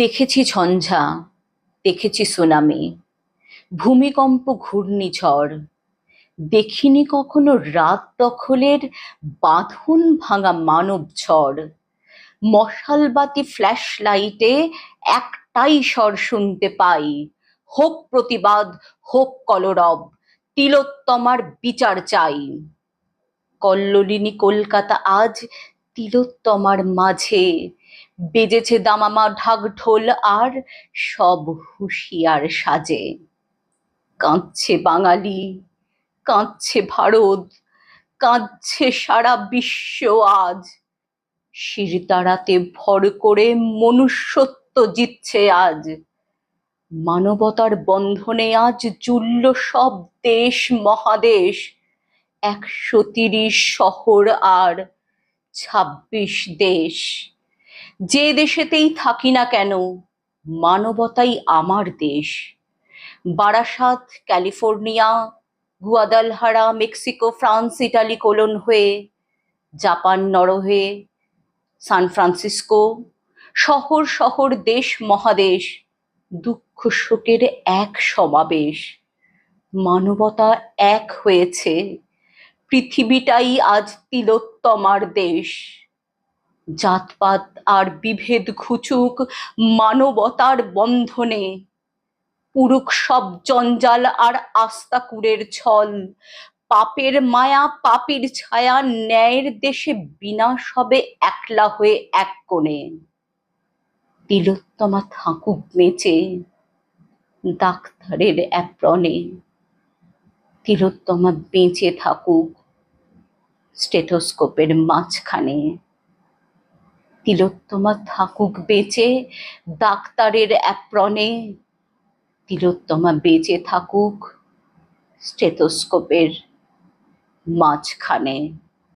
দেখেছি ঝঞ্ঝা, দেখেছি সুনামি। ভূমিকম্প ঘূর্ণিঝড় দেখিনি কখনো রাত দখলের বাঁধন ভাঙা মানব ঝড়। মশালবাতি ফ্ল্যাশ লাইটে একটাই স্বর শুনতে পাই, হোক প্রতিবাদ, হোক কলরব, তিলোত্তমার বিচার চাই। কল্লোলিনী কলকাতা আজ তিলোত্তমার মাঝে। বেজেছে দামামা ঢাক ঢোল আর সব হুঁশিয়ার সাজে। কাঁদছে বাঙালি, কাঁদছে ভারত, কাঁদছে সারা বিশ্ব আজ। শিরদাঁড়াতে ভর করে মনুষ্যত্ব জিতছে আজ। মানবতার বন্ধনে আজ জুড়ল সব দেশ মহাদেশ। একশো তিরিশ শহর আর ছাব্বিশ দেশ। যে দেশেতেই থাকি না কেন, মানবতাই আমার দেশ। Barasat, California, Guadalajara, Mexico, France, Italy Cologne হয়ে, জাপান নরওয়ে সান ফ্রান্সিসকো, শহর শহর দেশ মহাদেশ, দুঃখ শোকের এক সমাবেশ। মানবতা এক হয়েছে। পৃথিবীটাই আজ তিলোত্তমার দেশ। জাতপাত আর বিভেদ ঘুচুক মানবতার বন্ধনে। পুরুক সব জঞ্জাল আর আস্তাকুরের ছল। পাপের মায়া পাপীর ছায়া ন্যায়ের দেশে বিনাশ হবে একলা হয়ে এক কোণে। তিলোত্তমা থাকুক বেঁচে ডাক্তারের অ্যাপ্রনে। তিলোত্তমা বেঁচে থাকুক স্টেথোস্কোপের মাঝখানে। তিলোত্তমা থাকুক বেঁচে ডাক্তারের অ্যাপ্রনে। তিলোত্তমা বেঁচে থাকুক স্টেথোস্কোপের মাঝখানে।